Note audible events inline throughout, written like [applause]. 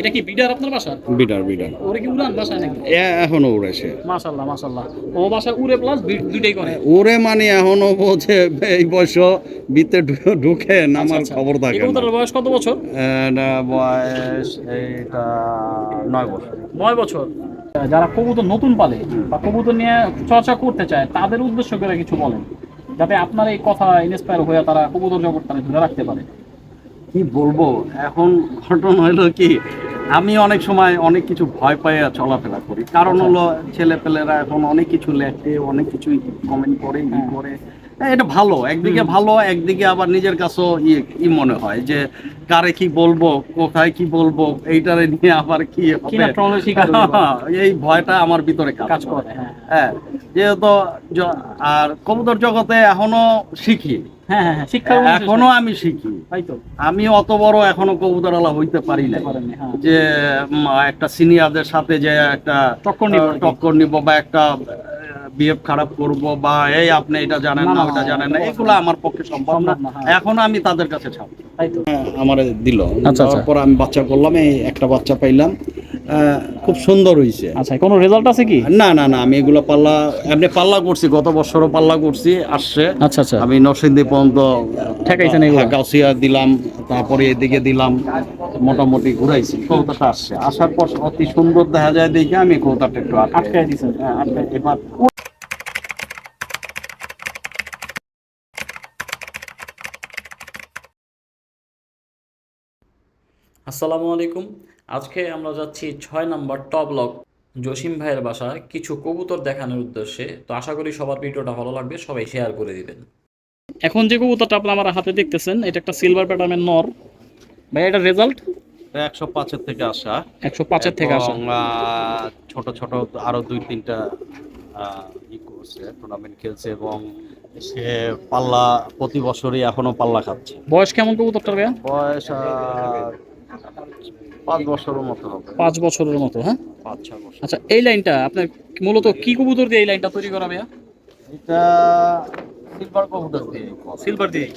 এটা কি বিডার আপনার বাসা? বিডার বিডার। ওরে কি উড়ান বাসায় নাকি? মাশাল্লাহ মাশাল্লাহ ও বাসায় উড়ে প্লাস দুইটাই করে। ওরে মানে এখনও এই বয়স বিতে ঢুকে নামার আচ্ছা, খবর থাকে না। বয়স কত বছর? এটা বয়স এইটা নয় বছর। নয় বছর। যারা কবুতর নতুন পালে বা কবুতর নিয়ে চর্চা করতে চায় তাদের উদ্দেশ্য করে কিছু বলেন। যাতে আপনার এই কথা ইন্সপায়ার হয়ে তারা কবুতর জগৎটা ধরে রাখতে পারে। কি বলব? এখন ঘটনা হলো কি আমি অনেক সময় অনেক কিছু ভয় পাইয়া চলাফেরা করি। কারণ হলো ছেলেপেলেরা এখন অনেক কিছু লেখে অনেক কিছু কমেন্ট করে ই হ্যাঁ। করে। হ্যাঁ, এটা ভালো। একদিকে ভালো একদিকে আবার নিজের কাছেও ই ই মনে হয় যে কারে কি বলব কোথায় কি বলব এইটারে নিয়ে আবার কি। [laughs] এই ভয়টা আমার ভিতরে কাজ করে। হ্যাঁ। হ্যাঁ যেহেতু আর কবুতর জগতে এখনও শিখি। হ্যাঁ হ্যাঁ হ্যাঁ, শিক্ষা এখনও আমি শিখি। আমি অত বড় এখনও কবুতরওয়ালা হইতে পারি না। যে একটা সিনিয়রদের সাথে যে একটা টক্কর নিব টক্কর নিব বা একটা বিহেভ খারাপ করব বা এই আপনি এটা জানেন না, ওটা জানেন না। এগুলো আমার পক্ষে সম্ভব না। এখনও আমি তাদের কাছে ছাড়ব তাই আমার দিল। আচ্ছা, আচ্ছা। তারপর আমি বাচ্চা করলাম এই একটা বাচ্চা পাইলাম। খুব সুন্দর হয়েছে আচ্ছা কোনো রেজাল্ট আছে কি? না না না আমি এগুলো পাল্লা এমনি পাল্লা করছি গত বছরও পাল্লা করছি আসছে। আচ্ছা আচ্ছা। আমি নরসিংদী পর্যন্ত ঠেকাইছেন এগুলো? হ্যাঁ, গাউসিয়া দিলাম তারপরে এদিকে দিলাম মোটামুটি ঘুরাইছি কৌতাটা আসছে। আসার পর অতি সুন্দর দেখা যায় দেখে আমি কৌতাটা একটু আটকাই দিছেন হ্যাঁ, আটকাই এবার আসসালামু আলাইকুম। আজকে আমরা যাচ্ছি ছয় নম্বর টপ লক জসিম ভাইয়ের বাসায় কিছু কবুতর দেখানোর উদ্দেশ্যে। তো আশা করি সবার ভিডিওটা ভালো লাগবে সবাই শেয়ার করে দিবেন। এখন যে কবুতরটা আপনার আমার হাতে দেখতেছেন এটা একটা সিলভার প্যাটার্নের নর। ভাই এটা রেজাল্ট একশো পাঁচের থেকে আসা। একশো পাঁচের থেকে আসা। ছোট ছোট আরও দুই তিনটা ই করছে টুর্নামেন্ট খেলছে এবং সে পাল্লা প্রতি বছরই এখনও পাল্লা খাচ্ছে। বয়স কেমন কবুতরটার ভাইয়া? বয়স পাঁচ বছরের মতো হবে। পাঁচ বছরের মতো হ্যাঁ? পাঁচ ছয় বছর। আচ্ছা এই লাইনটা আপনার মূলত কি কবুতর দিয়ে এই লাইনটা তৈরি করা ভাইয়া? এটা সিলভার কবুতর দিয়ে সিলভার দিয়ে।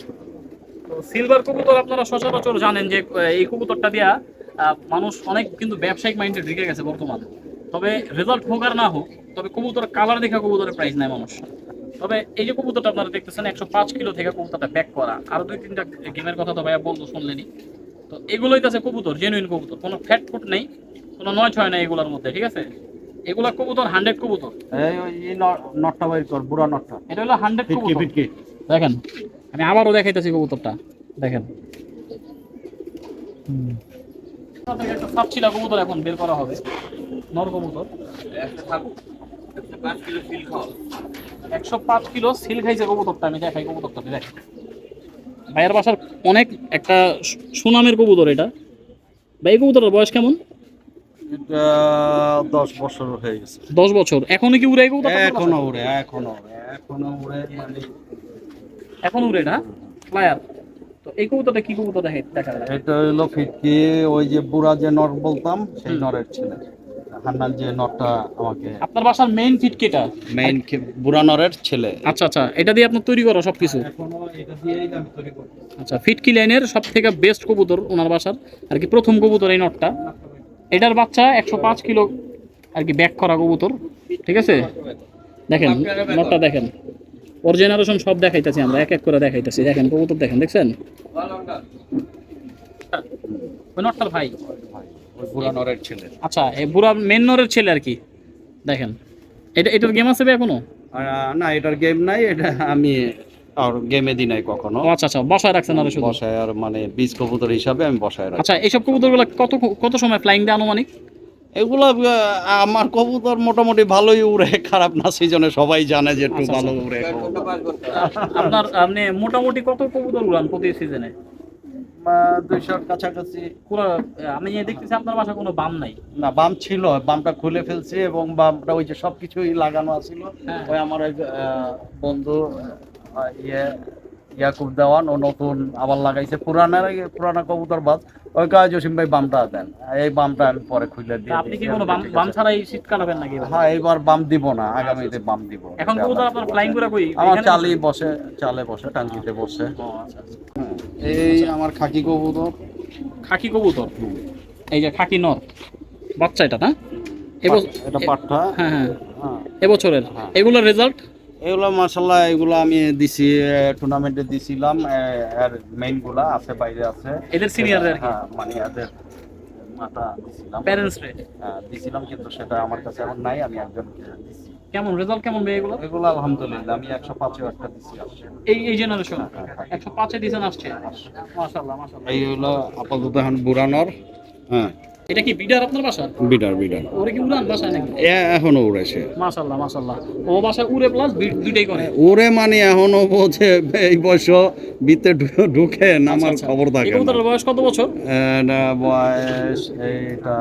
তো সিলভার কবুতর আপনারা সচরাচর জানেন যে এই কবুতরটা দিয়া মানুষ অনেক কিন্তু ব্যবসায়িক মাইন্ডে ঢুকে গেছে বর্তমানে। তবে রেজাল্ট হোক আর না হোক তবে কবুতর কালার দেখা কবুতরের প্রাইস নেয় মানুষ। তবে এই যে কবুতরটা আপনারা দেখতেছেন একশো পাঁচ কিলো থেকে কবুতরটা ব্যাক করা। আর দুই তিনটা গেমের কথা তো ভাইয়া বলতো শুনলেনি তো এগুলোই তো আছে কবুতর জেনুইন কবুতর। কোনো ফ্যাট ফুট নেই কোনো নয় ছয় নেই এগুলোর মধ্যে ঠিক আছে? এগুলা কবুতর হান্ড্রেড কবুতর। এই নটটা বাইর কর বুড়া নটটা। এটা হলো হান্ড্রেড কবুতর। ফিটকি। দেখেন আমি আবারও দেখাইতেছি কবুতরটা। দেখেন। একটা সাপচিলা কবুতর এখন বের করা হবে। নর কবুতর। একশো পাঁচ কিলো সিল খাইছে কবুতরটা আমি দেখাই কবুতরটা দেখ ভাইয়ের বাসার অনেক একটা সুনামের কবুতর এটা। ভাই এই কবুতরের বয়স কেমন? এটা দশ বছর হয়ে গেছে। দশ বছর। এখনও কি উড়ে এই কবুতরটা? এখনও উড়ে এখনও এখনও উড়ে মানে এখন উড়ে না? ফ্লায়ার তো এই কবুতরটা কি কবুতর দেখে এটা হলো ফিটকি ওই যে বুড়া যে নর বলতাম সেই নরের ছেলে। হান্নান যে নরটা আমাকে আপনার বাসার মেইন ফিটকেটা মেইন বুড়া নরের ছেলে। আচ্ছা আচ্ছা এটা দিয়ে আপনার তৈরি করা সবকিছু? এটা দিয়েই আমি তৈরি করি আচ্ছা ফিটকি লাইনের সব থেকে বেস্ট কবুতর ওনার বাসার আর কি প্রথম কবুতর এই নটটা। এটার বাচ্চা একশো পাঁচ কিলো আর কি ব্যাক করা কবুতর ঠিক আছে? দেখেন নটটা দেখেন। ওর জেনারেশন সব দেখাইতেছি আমরা এক এক করে দেখাইতেছি। দেখেন কবুতর দেখেন দেখছেন? ওই নটটার ভাই। বুড়া নরের ছেলে। আচ্ছা এই বুড়া মেন নরের ছেলে আর কি? দেখেন। এটা এটার গেম আছে ভাই এখনও? না এটার গেম নাই এটা আমি আর গেমে দিই নাই কখনো। আচ্ছা আচ্ছা বসায় রাখছেন আর শুধু? বসায় আর মানে বীজ কবুতর হিসাবে আমি বসায় রাখি আচ্ছা এইসব কবুতরগুলো কত কত সময় ফ্লাইং দেয় আনুমানিক? এগুলো আমার কবুতর মোটামুটি ভালোই উড়ে খারাপ না সিজনে সবাই জানে যে একটু আচ্ছা, ভালো আচ্ছা। উড়ে আপনার আপনি মোটামুটি কত কবুতর উড়ান প্রতি সিজনে দুইশোর কাছাকাছি আমি দেখতেছি আপনার বাসা কোনো বাম নাই না বাম ছিল বামটা খুলে ফেলছি এবং বামটা ওই যে সবকিছুই লাগানো আছিল হ্যাঁ। ওই আমার এক, বন্ধু ইয়ে ইয়াকুব দেওয়ান ও নতুন আবার লাগাইছে পুরানা পুরানা কবুতর বাদ ওই কাজ জসিম ভাই বামটা দেন। এই বামটা আমি পরে খুলে দিয়ে আপনি কি কোনো বাম বাম আছে। ছাড়াই শীত কাটাবেন নাকি? হ্যাঁ এবার বাম দিব না আগামীতে বাম দিব। এখন কবুতর আপনার ফ্লাইং করে কই? আমার চালি বসে? চালে বসে টাঙ্কিতে বসে। আচ্ছা, আচ্ছা। এই আমার খাকি কবুতর। খাকি কবুতর? এই যে খাকি নর। বাচ্চা এটা না? এবছর এটা পাঠা হ্যাঁ হ্যাঁ। হ্যাঁ। এবছরের। হ্যাঁ। এগুলোর রেজাল্ট এগুলো মার্শাল্লাহ এগুলো আমি দিছি টুর্নামেন্টে দিছিলাম এর মেইনগুলা আছে বাইরে আছে। এদের আর হ্যাঁ মানে এদের মাথা দিছিলাম। প্যারেন্টস রে? হ্যাঁ, দিছিলাম কিন্তু সেটা আমার কাছে এখন নাই আমি একজন দিছি। কেমন রেজাল্ট কেমন ভাই এগুলো? এগুলো আলহামদুলিল্লাহ আমি একশো পাঁচেও একটা দিছি এই এই জেনারেশন একশো পাঁচে দিয়েছেন আসছে? মাশাল্লাহ মাশাল্লাহ এই হলো আপাতত এখন বুড়ানোর হ্যাঁ। এটা কি বিডার আপনার বাসা? বিডার বিডার। ওরে কি উড়ান বাসা নাকি? এখনও উড়েছে মাশাআল্লাহ মাশাআল্লাহ। ও বাসা উড়ে প্লাস দুইটাই করে। ওরে মানে এখনও বোঝে এই বয়স বিতে ঢুকে নামার আচ্ছা, খবর থাকে এই কবুতরের বয়স কত বছর? বয়স এইটা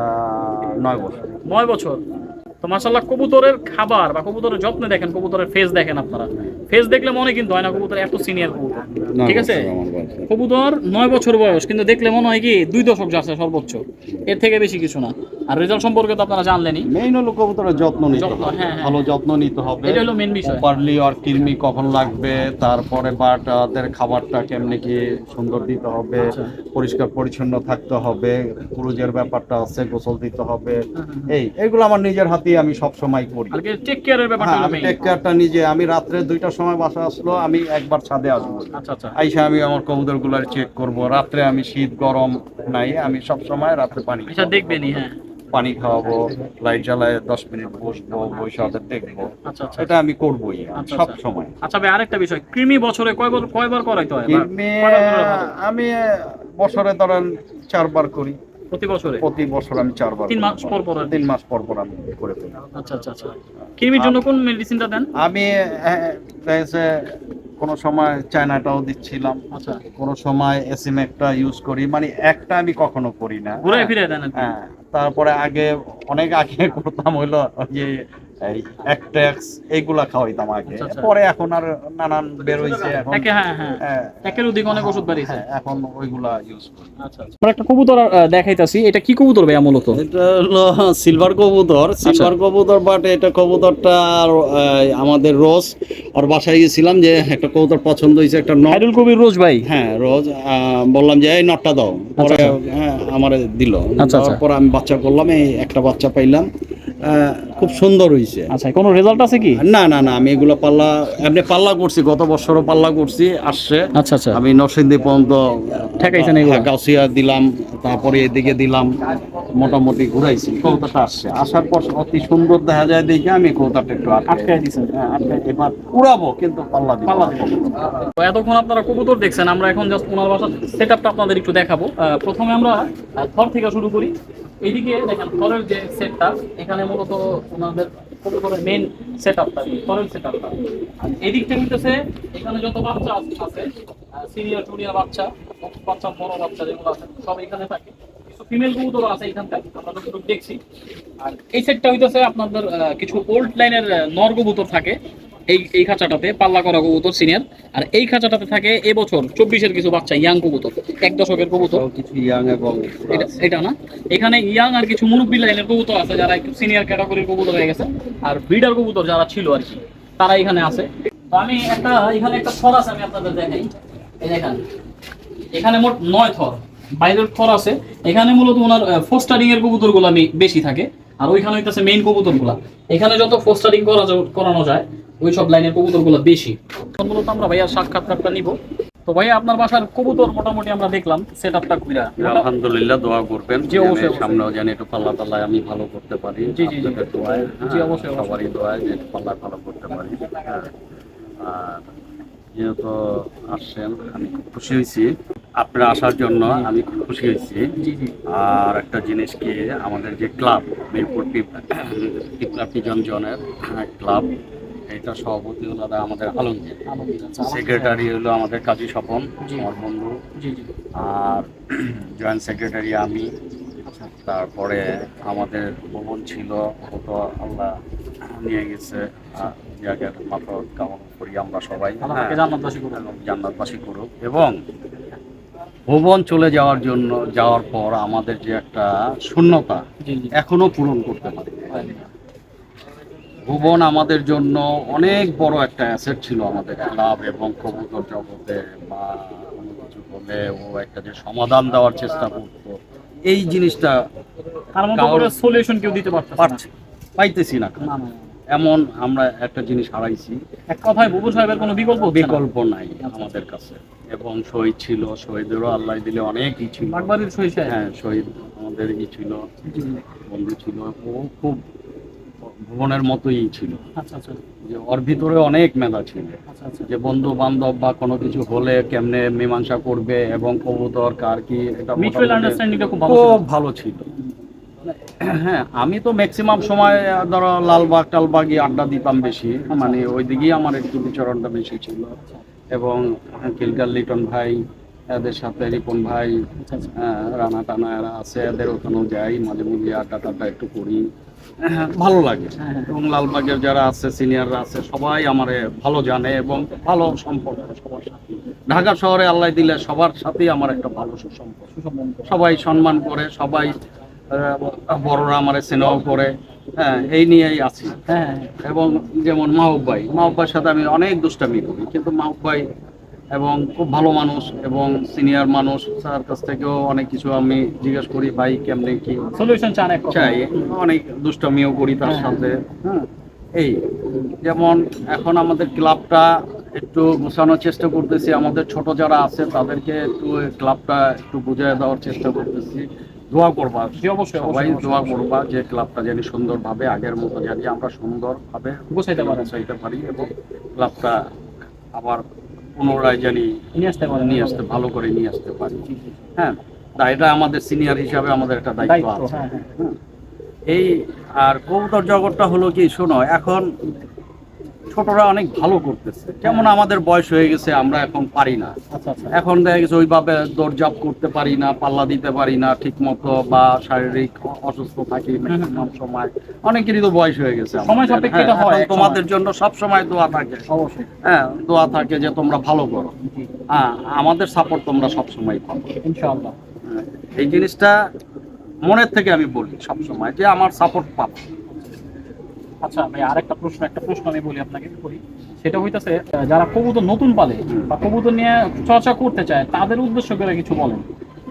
নয় বছর। নয় বছর। তো মাসাল্লাহ কবুতরের খাবার বা কবুতরের যত্নে দেখেন কবুতরের ফেস দেখেন আপনারা। ফেস দেখলে মনে কিন্তু হয় না কবুতর এত সিনিয়র কবুতর। ঠিক আছে। কবুতর নয় বছর বয়স কিন্তু দেখলে মনে হয় কি দুই দশক যাচ্ছে সর্বোচ্চ। এর থেকে বেশি কিছু না। আর রেজাল্ট সম্পর্কে তো আপনারা জানলেনই। মেইন হলো কবুতরের যত্ন নিতে হবে। হ্যাঁ, হ্যাঁ। ভালো যত্ন নিতে হবে। এটা হলো মেন বিষয়। প্রপারলি আর কৃমি কখন লাগবে তারপরে বাট ওদের খাবারটা কেমনি কি সুন্দর দিতে হবে আচ্ছা। পরিষ্কার পরিচ্ছন্ন থাকতে হবে পুরুজের ব্যাপারটা আছে গোসল দিতে হবে। এই এগুলো আমার নিজের হাতেই আমি সব সময় করি টেক কেয়ারের ব্যাপারটা হ্যাঁ আমি টেক কেয়ারটা নিজে আমি রাত্রে দুইটার সময় বাসা আসলো আমি একবার ছাদে আসব। আচ্ছা আচ্ছা। আইসা আমি আমার কবুতরগুলার চেক করব। রাত্রে আমি শীত গরম নাই আমি সব সময় রাত্রে পানি দেখবেনই হ্যাঁ। পানি খাওয়াবো লাইট জ্বালায় দশ মিনিট বসবো বসে ওদের দেখব। আচ্ছা আচ্ছা এটা আমি করবোই আচ্ছা, সব। সময়। আচ্ছা ভাই আরেকটা বিষয়। কৃমি বছরে কয়বার কয়বার করাইতে হয়? কৃমি? আমি বছরে ধরেন চারবার করি। প্রতি বছরে? প্রতি বছর আমি চারবার তিন মাস পর পর তিন মাস পর পর আমি করে ফেলি। আচ্ছা আচ্ছা আচ্ছা। কৃমির জন্য কোন মেডিসিনটা দেন? আমি কোনো সময় চায়নাটাও দিচ্ছিলাম। আচ্ছা। কোনো সময় এসিমেকটা ইউজ করি। মানে একটা আমি কখনো করি না। ঘুরে ফিরে দেন হ্যাঁ তারপরে আগে অনেক আগে করতাম হইল যে এই অ্যাক্টেক্স এইগুলা খাওয়াইতাম আগে। আচ্ছা, আচ্ছা। পরে এখন আর নানান বের হইছে এখন। হ্যাঁ হ্যাঁ হ্যাঁ, একের অধিক অনেক ওষুধ হ্যাঁ, এখন ওইগুলা ইউজ করি। আচ্ছা আচ্ছা। আমরা একটা কবুতর দেখাইতাছি। এটা কি কবুতর ভাইয়া মূলত? এটা হলো সিলভার কবুতর। সিলভার কবুতর বাট এটা কবুতরটা আমাদের রোজ ওর বাসায় গেছিলাম যে একটা কবুতর পছন্দ হয়েছে একটা নট। হাইডুল কবির রোজ ভাই? হ্যাঁ রোজ আহ, বললাম যে এই নটটা দাও। পরে। হ্যাঁ আমার দিল। আচ্ছা, আচ্ছা। তারপর আমি বাচ্চা করলাম এই একটা বাচ্চা পাইলাম। খুব সুন্দর হয়েছে আচ্ছা কোনো রেজাল্ট আছে কি? না না না আমি এগুলো পাল্লা এমনি পাল্লা করছি গত বছরও পাল্লা করছি আসছে। আচ্ছা আচ্ছা। আমি নরসিংদী পর্যন্ত ঠেকাইছেন এগুলো? গাছিয়া গাউসিয়া দিলাম তারপরে এদিকে দিলাম। মোটামুটি ঘুরাইছি কৌতাটা আসছে। আসার পর অতি সুন্দর দেখা যায় দেখে আমি কৌতাটা একটু আটকাই দিছেন হ্যাঁ, এবার উড়াবো কিন্তু পাল্লা দিব। পাল্লা। তো এতক্ষণ আপনারা কবুতর দেখছেন আমরা এখন জাস্ট ওনার বাসার সেট আপটা আপনাদের একটু দেখাবো। প্রথমে আমরা থর থেকে শুরু করি। এইদিকে দেখেন থরের যে সেটটা এখানে মূলত ওনাদের কবুতরের মেন সেট আপটা থরের সেট আপটা এদিকটা হইতেছে এখানে যত বাচ্চা আছে- সিনিয়র জুনিয়র বাচ্চা বাচ্চা বড় বাচ্চা যেগুলো আছে সব এখানে থাকে। ফিমেল কবুতর আছে এখানটায় আমরা যতটুকু দেখছি। আর এই সেটটা হইতেছে আপনাদের কিছু ওল্ড লাইনের নর কবুতর থাকে এই এই খাঁচাটাতে পাল্লা করা কবুতর সিনিয়র আর এই খাঁচাটাতে থাকে এবছর চব্বিশের কিছু বাচ্চা ইয়াং কবুতর এক দশকের কবুতর। কিছু ইয়াং এবং এটা না? এখানে ইয়াং আর কিছু মুরব্বী লাইনের কবুতর আছে যারা একটু সিনিয়র ক্যাটাগরির কবুতর হয়ে গেছে। আর ব্রিডার কবুতর যারা ছিল আর কি তারা এখানে আছে। তো আমি একটা এখানে একটা থর আছে আমি আপনাদের দেখাই। এই দেখেন এখানে মোট নয় থর। বাইরের থর আছে। এখানে মূলত ওনার ফোস্টারিং এর কবুতরগুলো বেশি থাকে। আর ওইখানে হইতেছে মেইন কবুতরগুলা এখানে যত ফোস্টারিং করা করানো যায় ওই সব লাইনের কবুতরগুলো বেশি। মূলত আমরা ভাইয়ার সাক্ষাৎকারটা নিব। তো ভাইয়া আপনার বাসার কবুতর মোটামুটি আমরা দেখলাম সেট আপটা ঘুরা আলহামদুলিল্লাহ দোয়া করবেন। জি, অবশ্যই, যেন সামনেও জানি একটু পাল্লা পাল্লায় আমি ভালো করতে পারি জি, জি, জি। দোয়ায় হ্যাঁ, জি, অবশ্যই, অবশ্যই। সবারই দোয়ায় যে পাল্লা ভালো করতে পারি হ্যাঁ। আর যেহেতু আসছেন আমি খুব খুশি হয়েছি। আপনারা আসার জন্য আমি খুব খুশি হয়েছি। আর একটা জিনিস কি আমাদের যে ক্লাব মিরপুর জনের ক্লাব এটা সভাপতি হলো দাদা আমাদের আলমগীর। আচ্ছা, সেক্রেটারি হলো আমাদের কাজী স্বপন আমার বন্ধু। আর [clears throat] জয়েন্ট সেক্রেটারি আমি। আচ্ছা। তারপরে আমাদের ভবন ছিল ও তো আল্লাহ নিয়ে গেছে। জায়গার মাত্র কামনা করি আমরা সবাই। হ্যাঁ, জান্নাতবাসী করুক। এবং ভুবন চলে যাওয়ার জন্য যাওয়ার পর আমাদের যে একটা শূন্যতা এখনও পূরণ করতে পারি ভুবন আমাদের জন্য অনেক বড় একটা অ্যাসেট ছিল আমাদের ক্লাব এবং কবুতর জগতে বা কোনো কিছু হলে ও একটা যে সমাধান দেওয়ার চেষ্টা করতো এই জিনিসটা সলিউশন কেউ দিতে। পারছি পাইতেছি না। এমন আমরা একটা জিনিস হারাইছি। এক কথায় বুবু সাহেবের কোনো বিকল্প বিকল্প নাই আমাদের কাছে। এবং শহীদ ছিল শহীদেরও আল্লাহ দিলে অনেকই ছিল। বাগবাড়ির সাহেব? হ্যাঁ শহীদ আমাদের ই ছিল। বন্ধু ছিল ও খুব ভুবনের মতোই ছিল। আচ্ছা আচ্ছা। যে ওর ভিতরে অনেক মেধা ছিল। আচ্ছা আচ্ছা। যে বন্ধু বান্ধব বা কোনো কিছু হলে কেমনে মীমাংসা করবে এবং কবুতর কার কি এটা খুব ভালো ছিল। হ্যাঁ আমি তো ম্যাক্সিমাম সময় ধরো লালবাগ টালবাগই আড্ডা দিতাম বেশি। মানে ওই দিকেই আমার একটু বিচরণটা বেশি ছিল। এবং কিলকার লিটন ভাই এদের সাথে রিপন ভাই রানা টানা এরা আছে এদের ওখানেও যাই মাঝে মধ্যে আড্ডা টাড্ডা একটু করি। হ্যাঁ, ভালো লাগে। এবং লালবাগের যারা আছে সিনিয়ররা আছে সবাই আমারে ভালো জানে এবং ভালো সম্পর্ক সবার সাথে। ঢাকা শহরে আল্লাহ দিলে সবার সাথেই আমার একটা ভালো সুসম্পর্ক। সবাই সম্মান করে সবাই বড়রা আমারে স্নেহ করে হ্যাঁ এই নিয়েই আছি। হ্যাঁ এবং যেমন মাহবুব ভাই মাহবুব ভাইয়ের সাথে আমি অনেক দুষ্টামি করি কিন্তু মাহবুব ভাই এবং খুব ভালো মানুষ এবং সিনিয়র মানুষ তার কাছ থেকেও অনেক কিছু আমি জিজ্ঞেস করি ভাই কেমনে কি? সলিউশন চান চাই অনেক দুষ্টামিও করি তার হ্যাঁ, সাথে। হ্যাঁ এই যেমন এখন আমাদের ক্লাবটা একটু গোছানোর চেষ্টা করতেছি আমাদের ছোট যারা আছে তাদেরকে একটু ক্লাবটা একটু বুঝিয়ে দেওয়ার চেষ্টা করতেছি। দোয়া করবা জি, অবশ্যই, সবাই দোয়া করবা যে ক্লাবটা জানি সুন্দরভাবে আগের মতো জানি আমরা সুন্দরভাবে গোছাইতে পারেন। গোছাইতে পারি এবং ক্লাবটা আবার পুনরায় জানি নিয়ে আসতে পারেন নিয়ে আসতে ভালো করে নিয়ে আসতে পারি। হ্যাঁ তা এটা আমাদের সিনিয়র হিসাবে আমাদের একটা দায়িত্ব দায়িত্ব আছে। হ্যাঁ হ্যাঁ। এই আর কবুতর জগৎটা হলো কি শোনো এখন ছোটরা অনেক ভালো করতেছে। যেমন আমাদের বয়স হয়ে গেছে আমরা এখন পারি না। আচ্ছা আচ্ছা। এখন দেখা গেছে ওইভাবে দৌড়ঝাঁপ করতে পারি না পাল্লা দিতে পারি না ঠিক মতো বা শারীরিক অসুস্থ থাকি ম্যাক্সিমাম সময়। অনেকেরই তো বয়স হয়ে গেছে সময় সাপেক্ষে হ্যাঁ, তোমাদের জন্য সব সময় দোয়া থাকে। অবশ্যই। হ্যাঁ দোয়া থাকে যে তোমরা ভালো করো। হ্যাঁ আমাদের সাপোর্ট তোমরা সব সময় পাবো। ইনশাআল্লাহ। হ্যাঁ, এই জিনিসটা মনের থেকে আমি বলি সব সময় যে আমার সাপোর্ট পাবো। আচ্ছা ভাই আরেকটা প্রশ্ন একটা প্রশ্ন আমি বলি আপনাকে করি। সেটা হইতাছে যারা কবুতর নতুন পালে বা কবুতর নিয়ে চর্চা করতে চায় তাদের উদ্দেশ্য করে কিছু বলেন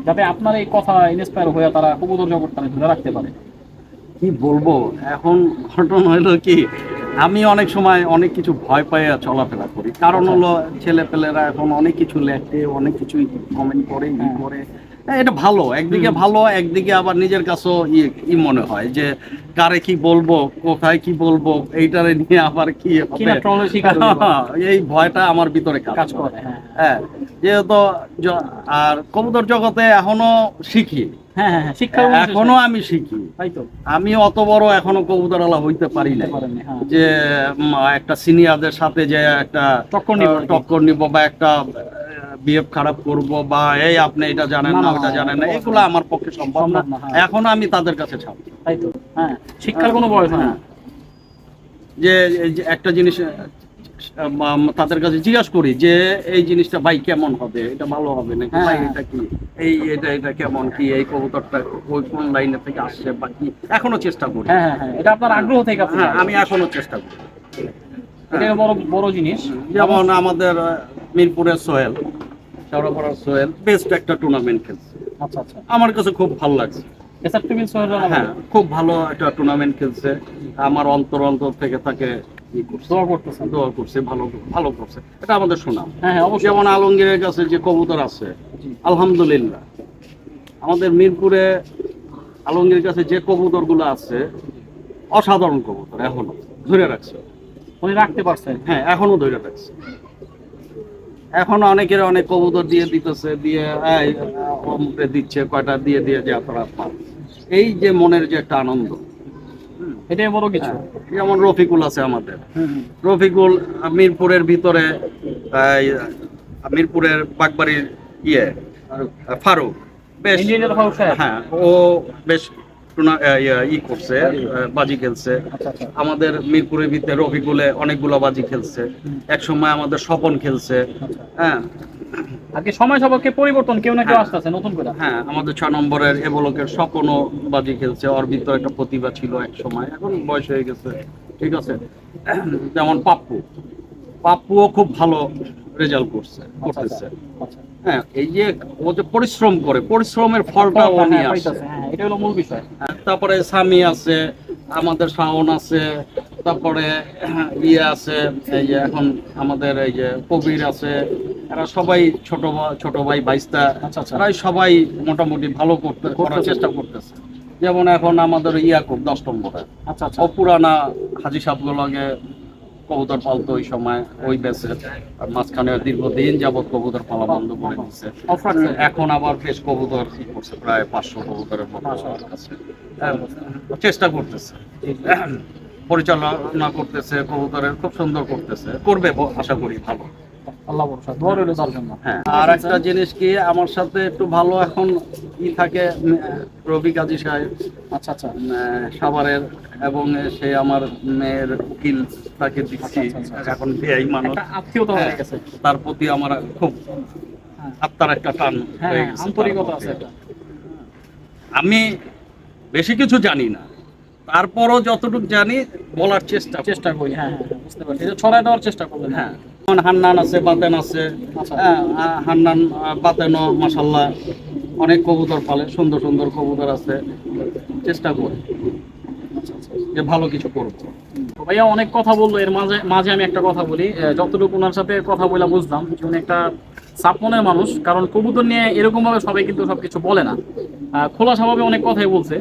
যাতে আপনার এই কথা ইন্সপায়ার হয়ে তারা কবুতর জগৎটা ধরে রাখতে পারে। কি বলব? এখন ঘটনা হলো কি আমি অনেক সময় অনেক কিছু ভয় পাইয়া চলাফেরা করি। কারণ হলো ছেলে পেলেরা এখন অনেক কিছু লেখে অনেক কিছুই কমেন্ট করে ই হ্যাঁ। করে। এটা ভালো। একদিকে ভালো একদিকে আবার নিজের কাছেও ই মনে হয় যে কারে কি বলব কোথায় কি বলব এইটারে নিয়ে আবার কি হয়ে। [laughs] এই ভয়টা আমার ভিতরে কাজ করে। হ্যাঁ। হ্যাঁ যেহেতু আর কবুতর জগতে এখনও শিখি হ্যাঁ হ্যাঁ হ্যাঁ এখনও আমি শিখি আমি অত বড় এখনও কবুতরওয়ালা হইতে পারি না হ্যাঁ। যে একটা সিনিয়রদের সাথে যে একটা টক্কর নিব টক্কর নিব বা একটা বিহেভ খারাপ করব বা এই আপনি এটা জানেন না, ওটা জানেন না এগুলো আমার পক্ষে সম্ভব না। হ্যাঁ। এখন আমি তাদের কাছে ছাড়ব। তাই তো হ্যাঁ শিক্ষার কোনো বয়স না যে একটা জিনিস তাদের কাছে জিজ্ঞাসা করি যে এই জিনিসটা ভাই কেমন হবে? এটা ভালো হবে নাকি? হ্যাঁ, ভাই। এটা কি? এই এটা এটা কেমন কি? এই কবুতরটা ওই কোন লাইনে থেকে আসছে বা কি? এখনও চেষ্টা করি। হ্যাঁ হ্যাঁ হ্যাঁ এটা আপনার আগ্রহ থেকে হ্যাঁ আমি এখনও চেষ্টা করি। এটা বড় বড় জিনিস। যেমন আমাদের মিরপুরের সোহেল। সোহেল বেস্ট একটা টুর্নামেন্ট খেলছে। আচ্ছা আচ্ছা। আমার কাছে খুব ভালো লাগছে। হ্যাঁ খুব ভালো একটা টুর্নামেন্ট খেলছে। আমার অন্তর অন্তর থেকে তাকে দোয়া করছে ভালো ভালো করছে। এটা আমাদের সুনাম। হ্যাঁ হ্যাঁ অবশ্যই। যেমন আলমগীরের কাছে যে কবুতর আছে। আলহামদুলিল্লাহ। আমাদের মিরপুরে আলমগীরের কাছে যে কবুতরগুলো আছে অসাধারণ কবুতর এখনও ধরে রাখছে। উনি রাখতে পারছেন হ্যাঁ এখনও ধরে রাখছে। এখন অনেকের অনেক কবুতর দিয়ে দিতেছে দিয়ে অমুকে দিচ্ছে কয়টা দিয়ে দিয়ে যে আপনারা এই যে মনের যে একটা আনন্দ এটাই বড় কিছু হ্যাঁ, যেমন রফিকুল আছে আমাদের। রফিকুল মিরপুরের ভিতরে মিরপুরের বাগবাড়ির ইয়ে ফারুক বেশ? হ্যাঁ ও বেশ ই করছে বাজি খেলছে। আচ্ছা আচ্ছা। আমাদের মিরপুরের ভিতরে রফিকুলে অনেকগুলো বাজি খেলছে। এক সময় আমাদের স্বপন খেলছে। আচ্ছা। হ্যাঁ। আজকে সময় পরিবর্তন কেউ না কেউ হ্যাঁ। আসতেছে নতুন করে? হ্যাঁ আমাদের ছ নম্বরের এবলকের স্বপনও বাজি খেলছে। ওর ভিতরে একটা প্রতিভা ছিল এক সময় এখন বয়স হয়ে গেছে। ঠিক আছে? যেমন পাপ্পু। পাপ্পুও খুব ভালো রেজাল্ট করছে করতেছে। হ্যাঁ এই যে ও যে পরিশ্রম করে পরিশ্রমের ফলটা ও নিয়ে হ্যাঁ, এটা হলো মূল বিষয়। হ্যাঁ, তারপরে স্বামী আছে আমাদের শাওন আছে তারপরে হ্যাঁ, ইয়ে আছে এই যে এখন আমাদের এই যে কবির আছে এরা সবাই ছোট ছোট ভাই বাইস্তা আচ্ছা আচ্ছা। সবাই মোটামুটি ভালো করতে করার চেষ্টা করতেছে। যেমন এখন আমাদের ইয়াকুব দশ নম্বরে আচ্ছা আচ্ছা। পুরানা হাজি সাহেবগুলোকে কবুতর পালতো ওই সময় ওই বেসে মাঝখানে দীর্ঘদিন যাবৎ কবুতর পালা বন্ধ করে দিচ্ছে এখন আবার বেশ কবুতর করছে প্রায় পাঁচশো কবুতরের মতো। হ্যাঁ, চেষ্টা করতেছে। পরিচালনা করতেছে কবুতরের খুব সুন্দর করতেছে। করবে আশা করি ভালো। আল্লাহ ভরসা দোয়া রইল তার জন্য। হ্যাঁ আর একটা জিনিস কি আমার সাথে একটু ভালো এখন ই থাকে রবি কাজী সাহেব। আচ্ছা আচ্ছা। সাভারের এবং সে আমার মেয়ের উকিল তাকে দিচ্ছি আচ্ছা, আচ্ছা, আচ্ছা। এখন এই মানুষ। আত্মীয়তা হয়ে হ্যাঁ, গেছে তার প্রতি আমার খুব হ্যাঁ। আত্মার একটা টান হ্যাঁ গেছে আন্তরিকতা আছে আমি বেশি কিছু জানি না তারপরও যতটুকু জানি বলার চেষ্টা চেষ্টা করি। হ্যাঁ বুঝতে পারছি। ছড়ায় দেওয়ার চেষ্টা করবেন হ্যাঁ হান্নান আছে বাতেন আছে আচ্ছা। হ্যাঁ হান্নান বাতেনও মাসাল্লাহ অনেক কবুতর পালে সুন্দর সুন্দর কবুতর আছে চেষ্টা করি যে ভালো কিছু করব ভাইয়া অনেক কথা বলল এর মাঝে মাঝে আমি একটা কথা বলি যতটুকু ওনার সাথে কথা বলে বুঝলাম যে উনি একটা সাপনের মানুষ কারণ কবুতর নিয়ে এরকমভাবে সবাই কিন্তু সব কিছু বলে না। খোলা স্বভাবে অনেক কথাই বলছে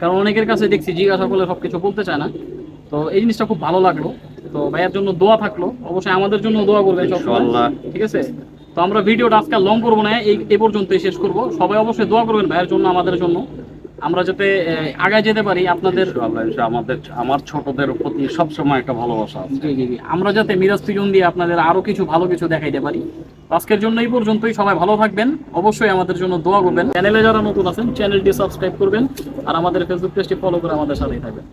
কারণ অনেকের কাছে দেখছি জিজ্ঞাসা করলে সব কিছু বলতে চায় না। তো এই জিনিসটা খুব ভালো লাগল। তো ভাইয়ার জন্য দোয়া থাকল। অবশ্যই আমাদের জন্য দোয়া করবেন ইনশাআল্লাহ। ঠিক আছে? তো আমরা ভিডিওটা আজকে লং করব না এই এই পর্যন্তই শেষ করব। সবাই অবশ্যই দোয়া করবেন ভাইয়ের জন্য আমাদের জন্য। আমরা যাতে আগায় যেতে পারি আপনাদের আমাদের আমার ছোটদের প্রতি সবসময় একটা ভালোবাসা জি জি জি। আমরা যাতে মিরাজ পিজন দিয়ে আপনাদের আরও কিছু ভালো কিছু দেখাইতে পারি। আজকের জন্য এই পর্যন্তই। সবাই ভালো থাকবেন। অবশ্যই আমাদের জন্য দোয়া করবেন। চ্যানেলে যারা নতুন আছেন চ্যানেলটি সাবস্ক্রাইব করবেন। আর আমাদের ফেসবুক পেজটি ফলো করে আমাদের সাথেই থাকবেন।